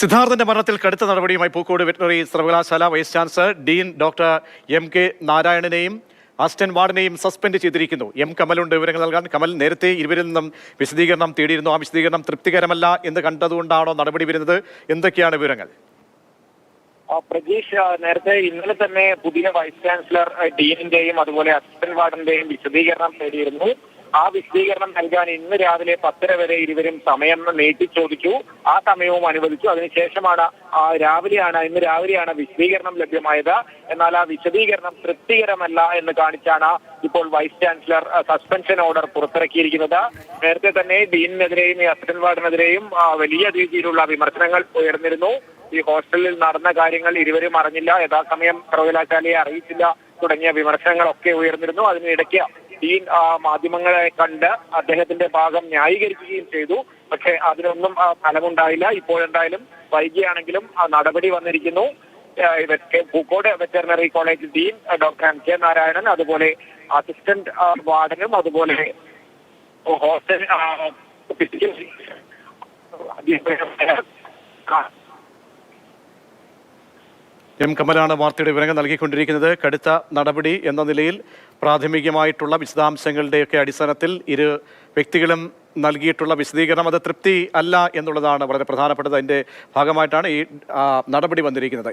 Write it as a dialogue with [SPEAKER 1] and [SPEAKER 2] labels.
[SPEAKER 1] സിദ്ധാർത്ഥന്റെ മരണത്തിൽ കടുത്ത നടപടിയുമായി പൂക്കോട് വെറ്ററിനറി സർവകലാശാല vice chancellor dean doctor M K നാരായണനെയും assistant വാർഡിനെയും സസ്പെൻഡ് ചെയ്തിരിക്കുന്നു. എം കമലുണ്ട് വിവരങ്ങൾ നൽകാൻ. കമൽ നേരത്തെ ഇരുവരിൽ നിന്നും വിശദീകരണം തേടിയിരുന്നു. ആ വിശദീകരണം തൃപ്തികരമല്ല എന്ന് കണ്ടതുകൊണ്ടാണോ നടപടി വരുന്നത്? എന്തൊക്കെയാണ് വിവരങ്ങൾ?
[SPEAKER 2] പ്രജീഷ് നേരത്തെ ഇന്നലെ തന്നെ പുതിയ വൈസ് ചാൻസലർ ഡീനിന്റെയും അതുപോലെ അസിസ്റ്റന്റ് വാർഡിന്റെയും വിശദീകരണം തേടിയിരുന്നു. ആ വിശദീകരണം നൽകാൻ ഇന്ന് രാവിലെ പത്തര വരെ ഇരുവരും സമയം നീട്ടി ചോദിച്ചു. ആ സമയവും അനുവദിച്ചു. അതിനുശേഷമാണ് ആ, രാവിലെയാണ് ഇന്ന് രാവിലെയാണ് വിശദീകരണം ലഭ്യമായത്. എന്നാൽ ആ വിശദീകരണം തൃപ്തികരമല്ല എന്ന് കാണിച്ചാണ് ഇപ്പോൾ വൈസ് ചാൻസലർ സസ്പെൻഷൻ ഓർഡർ പുറത്തിറക്കിയിരിക്കുന്നത്. നേരത്തെ തന്നെ ഡീനിനെതിരെയും ഈ അസിസ്റ്റന്റ് വാർഡിനെതിരെയും വലിയ രീതിയിലുള്ള വിമർശനങ്ങൾ ഉയർന്നിരുന്നു. ഈ ഹോസ്റ്റലിൽ നടന്ന കാര്യങ്ങൾ ഇരുവരും അറിഞ്ഞില്ല. യഥാസമയം സർവകലാശാലയെ അറിയിച്ചില്ല തുടങ്ങിയ വിമർശനങ്ങളൊക്കെ ഉയർന്നിരുന്നു. അതിനിടയ്ക്ക് ആ, മാധ്യമങ്ങളെ കണ്ട് അദ്ദേഹത്തിന്റെ ഭാഗം ന്യായീകരിക്കുകയും ചെയ്തു. പക്ഷേ അതിനൊന്നും ഫലമുണ്ടായില്ല. ഇപ്പോഴെന്തായാലും വൈകിയാണെങ്കിലും നടപടി വന്നിരിക്കുന്നു. Pookode veterinary college dean doctor M K Narayanan അതുപോലെ അസിസ്റ്റന്റ് വാർഡനും അതുപോലെ ഹോസ്റ്റൽ
[SPEAKER 1] എം കമലാണ് വാർത്തയുടെ വിവരങ്ങൾ നൽകിക്കൊണ്ടിരിക്കുന്നത്. കടുത്ത നടപടി എന്ന നിലയിൽ പ്രാഥമികമായിട്ടുള്ള വിശദാംശങ്ങളുടെയൊക്കെ അടിസ്ഥാനത്തിൽ ഇരു വ്യക്തികളും നൽകിയിട്ടുള്ള വിശദീകരണം. അത് തൃപ്തി അല്ല എന്നുള്ളതാണ് വളരെ പ്രധാനപ്പെട്ടത്. അതിന്റെ ഭാഗമായിട്ടാണ് ഈ നടപടി വന്നിരിക്കുന്നത്.